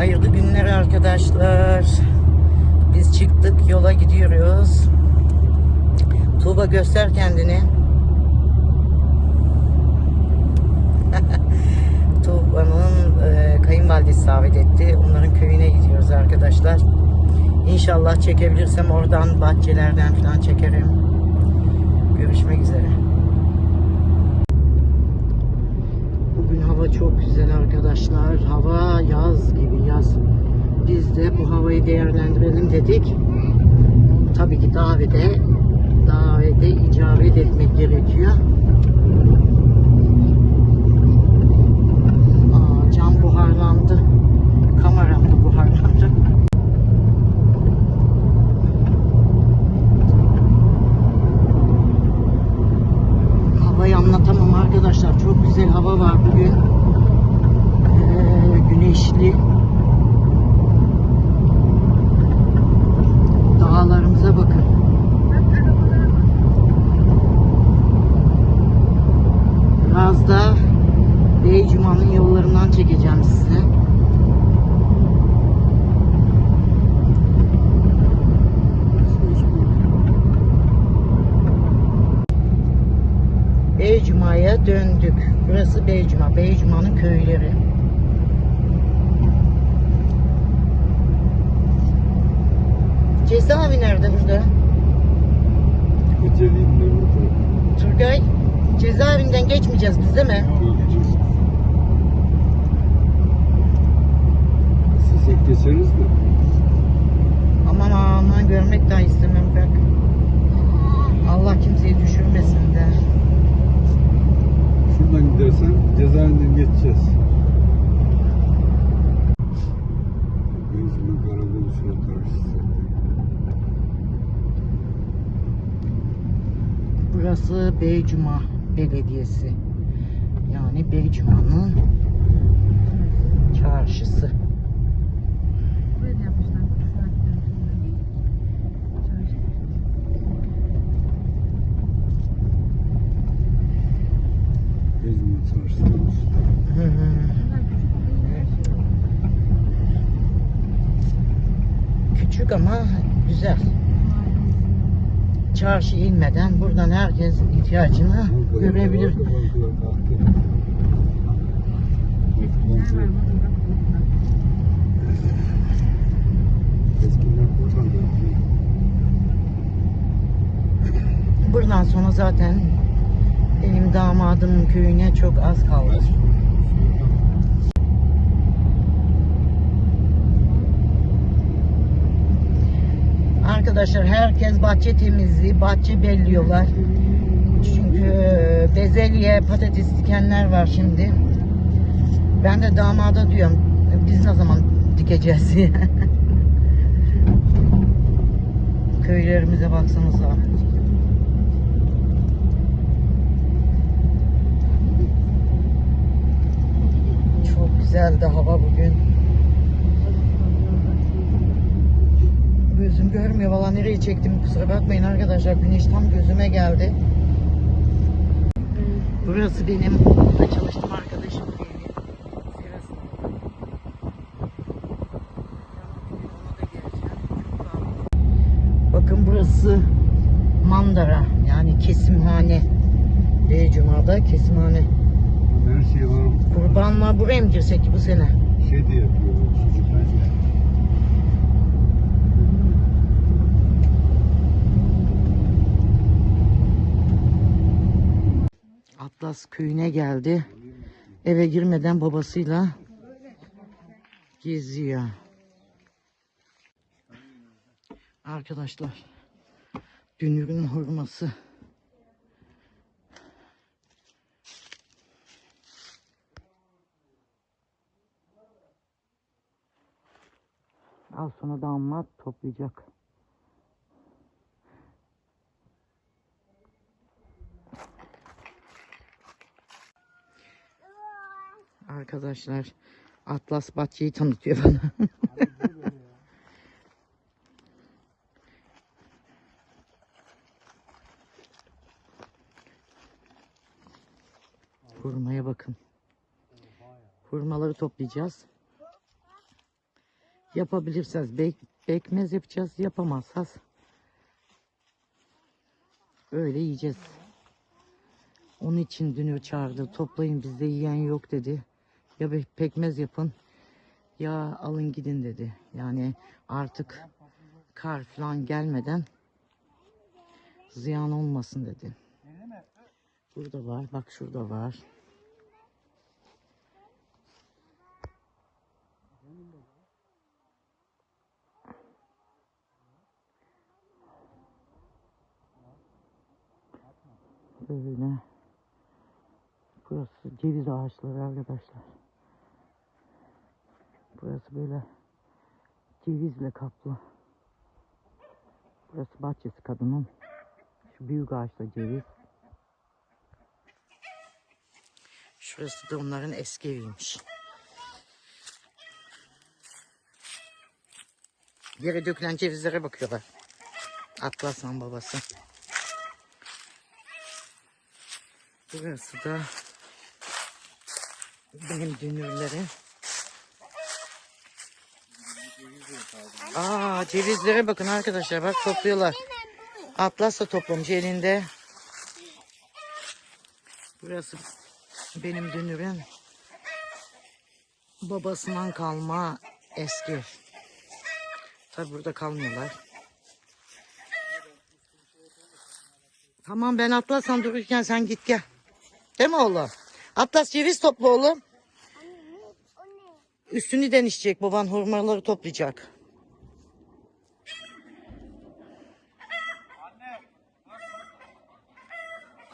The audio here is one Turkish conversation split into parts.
Hayırlı günler arkadaşlar. Biz çıktık yola gidiyoruz. Tuğba göster kendini. Tuğba'nın e, kayınvalidesi davet etti. Onların köyüne gidiyoruz arkadaşlar. İnşallah çekebilirsem oradan bahçelerden falan çekerim. Görüşmek üzere. Hava çok güzel arkadaşlar. Hava yaz gibi yaz. Biz de bu havayı değerlendirelim dedik. Tabii ki davete davete icabet etmek gerekiyor. Aa, cam buharlandı. Kameram da buharlandı. Havayı anlatamam arkadaşlar. Çok güzel hava var bugün. Ee, güneşli. Dağlarımıza bakın. Biraz da Beycuma'nın yollarından çekeceğim size. Beycuma'ya döndük. Burası Beycuma. Beycuma'nın köyleri. Cezaevi nerede burada? Turgay, cezaevinden geçmeyeceğiz biz değil mi? Geleceğiz. Sizek geçeriz de. Aman aman görmek daha istemem bak. Allah kimseyi düşürmesin de. Gidersen cezaevinden geçeceğiz. Benzin karakolu şuna. Burası Beycuma Belediyesi. Yani Beycuma'nın çarşısı. Buraya da yapmışlar. Saatler sonra. Çarşı. Benzin çarşısı. Hı hı. Bunlar küçük değil, her şey var. Küçük ama güzel. Çarşı inmeden buradan herkes ihtiyacını görebilir. Buradan sonra zaten benim damadımın köyüne çok az kaldı. Arkadaşlar herkes bahçe temizliği, bahçe belliyorlar. Çünkü bezelye, patates dikenler var şimdi. Ben de damada diyorum biz ne zaman dikeceğiz diye. Köylerimize baksanıza. Çok güzeldi hava bugün. Gözüm görmüyor valla nereye çektim kusura bakmayın arkadaşlar güneş tam gözüme geldi. Burası benim burada çalıştığım arkadaşım evi. Bakın burası mandara yani kesimhane. Beycuma'da kesimhane. Her şey var. Kurbanlığa buraya mı girsek bu sene? Şey de yapıyor. Atlas köyüne geldi. Eve girmeden babasıyla geziyor. Arkadaşlar dünürün hurması. Az sonra damat toplayacak. Arkadaşlar Atlas Bahçe'yi tanıtıyor bana. Hurmaya bakın. Hurmaları toplayacağız. Yapabilirseniz bek, bekmez yapacağız. Yapamazsaz öyle yiyeceğiz. Onun için dünür çağırdı. Toplayın bizde yiyen yok dedi. Ya be- pekmez yapın ya alın gidin dedi. Yani artık kar falan gelmeden ziyan olmasın dedi. Burada var. Bak şurada var. Böyle. Burası ceviz ağaçları arkadaşlar. Burası böyle cevizle kaplı. Burası bahçesi kadının. Şu büyük ağaçta ceviz. Şurası da onların eski eviymiş. Yere dökülen cevizlere bakıyorlar. Atlas'ın babası. Burası da benim dünürlerim. Aa cevizlere bakın arkadaşlar bak topluyorlar. Atlas da toplamış elinde. Burası benim dünürüm. Babasından kalma eski. Tabi burada kalmıyorlar. Tamam ben Atlas'tan dururken sen git gel. Değil mi oğlum? Atlas ceviz topla oğlum. Üstünü denişecek baban hurmaları toplayacak.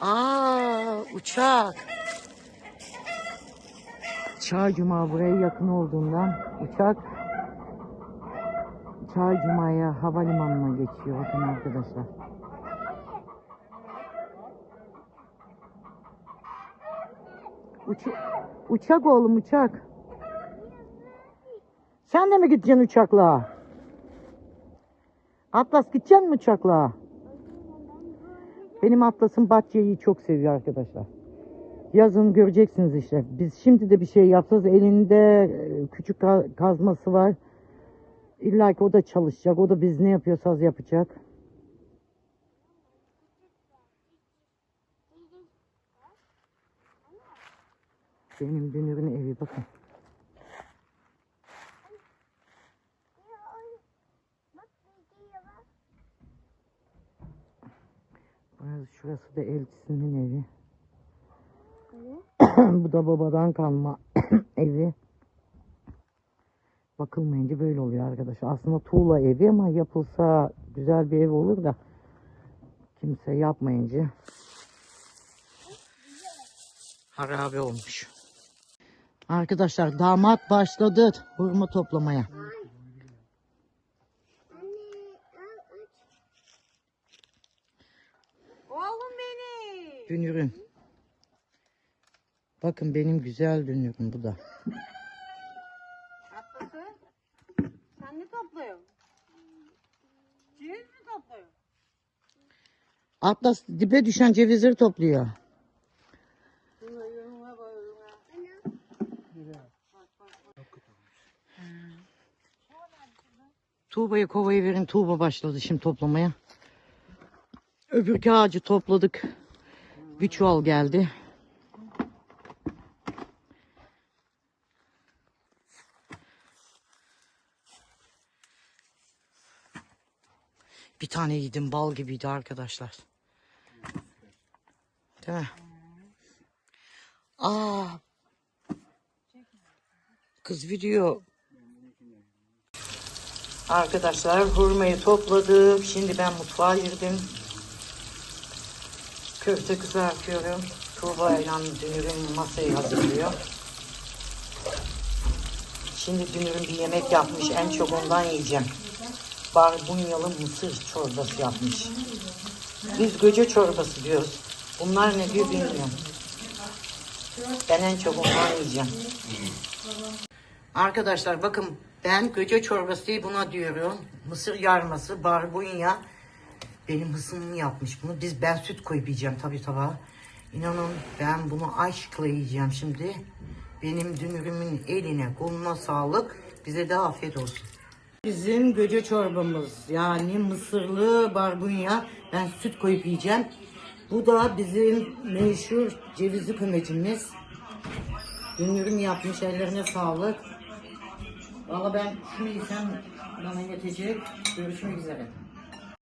Aa uçak. Çağ Cuma buraya yakın olduğundan uçak Çağ Cuma'ya havalimanına geçiyor bakın arkadaşlar. Uç uçak oğlum uçak. Sen de mi gideceksin uçakla? Atlas gideceksin mi uçakla? Benim Atlas'ın Batçı'yı çok seviyor arkadaşlar. Yazın göreceksiniz işte. Biz şimdi de bir şey yapacağız. Elinde e, küçük ka- kazması var. İlla ki o da çalışacak. O da biz ne yapıyorsaz yapacak. Benim dünürün evi bakın. Burası, şurası da elçisinin evi. Bu da babadan kalma evi. Bakılmayınca böyle oluyor arkadaşlar. Aslında tuğla evi ama yapılsa güzel bir ev olur da kimse yapmayınca harabe olmuş. Arkadaşlar damat başladı hurma toplamaya. Oğlum benim. Dünürüm. Bakın benim güzel dünürüm bu da. Atlas'ı. Sen ne topluyorsun? Ceviz mi topluyorsun? Atlas dibe düşen cevizleri topluyor. Tuğba'ya kovayı verin. Tuğba başladı şimdi toplamaya. Öbürkü ağacı topladık. Bir çuval geldi. Bir tane yedim bal gibiydi arkadaşlar. Değil mi? Aa. Kız video. Arkadaşlar hurmayı topladık. Şimdi ben mutfağa girdim. Köfte kızartıyorum. Tuğba ile dünürüm masayı hazırlıyor. Şimdi dünürüm bir yemek yapmış. En çok ondan yiyeceğim. Barbunyalı mısır çorbası yapmış. Biz göce çorbası diyoruz. Bunlar ne diyor bilmiyorum. Ben en çok ondan yiyeceğim. Arkadaşlar bakın ben göce çorbası diye buna diyorum. Mısır yarması, barbunya. Benim hısımım yapmış bunu. Biz ben süt koyup yiyeceğim tabii tabağa. İnanın ben bunu aşkla yiyeceğim şimdi. Benim dünürümün eline koluna sağlık. Bize de afiyet olsun. Bizim göce çorbamız yani mısırlı barbunya. Ben süt koyup yiyeceğim. Bu da bizim meşhur cevizli kımecimiz. Dünürüm yapmış ellerine sağlık. Valla ben şunu yesem bana yetecek. Görüşmek üzere.